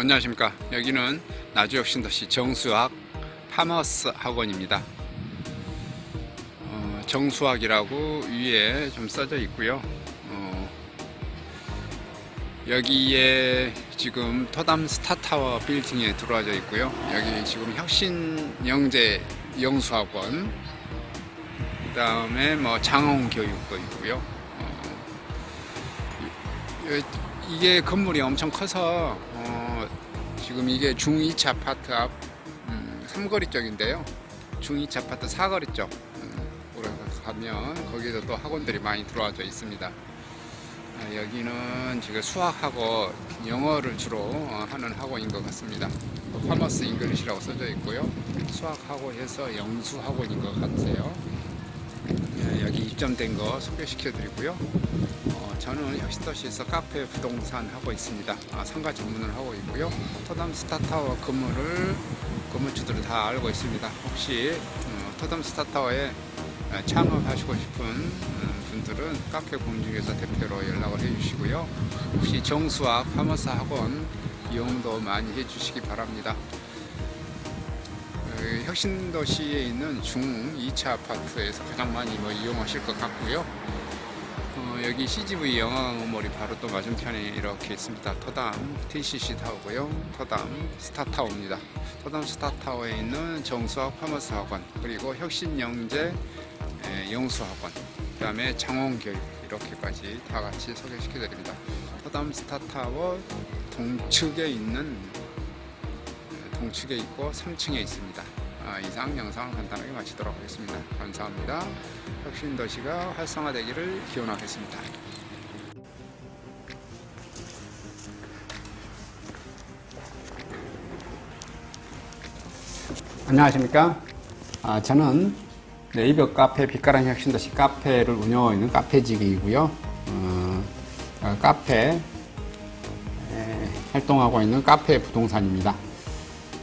안녕하십니까. 여기는 나주역 신도시 정수학 파머스 학원입니다. 어, 정수학이라고 위에 좀 써져 있고요. 어, 여기에 지금 토담 스타타워 빌딩에 들어와져 있고요. 여기 지금 혁신영재 영수학원, 그 다음에 뭐 장원교육도 있고요. 어, 이- 이게 건물이 엄청 커서 어, 지금 이게 중2차 아파트 앞 음, 삼거리 쪽인데요. 중2차 아파트 사거리 쪽 음, 그래서 가면 거기도 또 학원들이 많이 들어와져 있습니다. 아, 여기는 지금 수학하고 영어를 주로 어, 하는 학원인 것 같습니다. 파머스 잉글리시라고 써져 있고요. 수학하고 해서 영수 학원인 것 같아요. 예, 여기 입점된 거 소개시켜 드리고요. 어, 저는 혁신도시에서 카페 부동산 하고 있습니다. 아, 상가 전문을 하고 있고요. 토담 스타타워 건물을 건물주들을 다 알고 있습니다. 혹시 어, 토담 스타타워에 에, 창업하시고 싶은 음, 분들은 카페 공중에서 대표로 연락을 해주시고요. 혹시 정수학 파머스 학원 이용도 많이 해주시기 바랍니다. 어, 혁신도시에 있는 중 2차 아파트에서 가장 많이 뭐 이용하실 것 같고요. 어, 여기 CGV 영화관 건물이 바로 또 맞은편에 이렇게 있습니다. 토담 TCC 타워고요. 토담 스타타워입니다. 토담 스타타워에 있는 정수학 파머스 학원 그리고 혁신영재 에, 영수학원 그 다음에 장원교육 이렇게까지 다 같이 소개시켜 드립니다. 토담 스타타워 동측에 있는 에, 동측에 있고 3층에 있습니다. 아, 이상 영상을 간단하게 마치도록 하겠습니다. 감사합니다. 혁신도시가 활성화되기를 기원하겠습니다. 안녕하십니까? 아, 저는 네이버 카페 빛가람 혁신도시 카페를 운영하고 있는 카페직이고요. 어, 어, 카페 에, 활동하고 있는 카페 부동산입니다.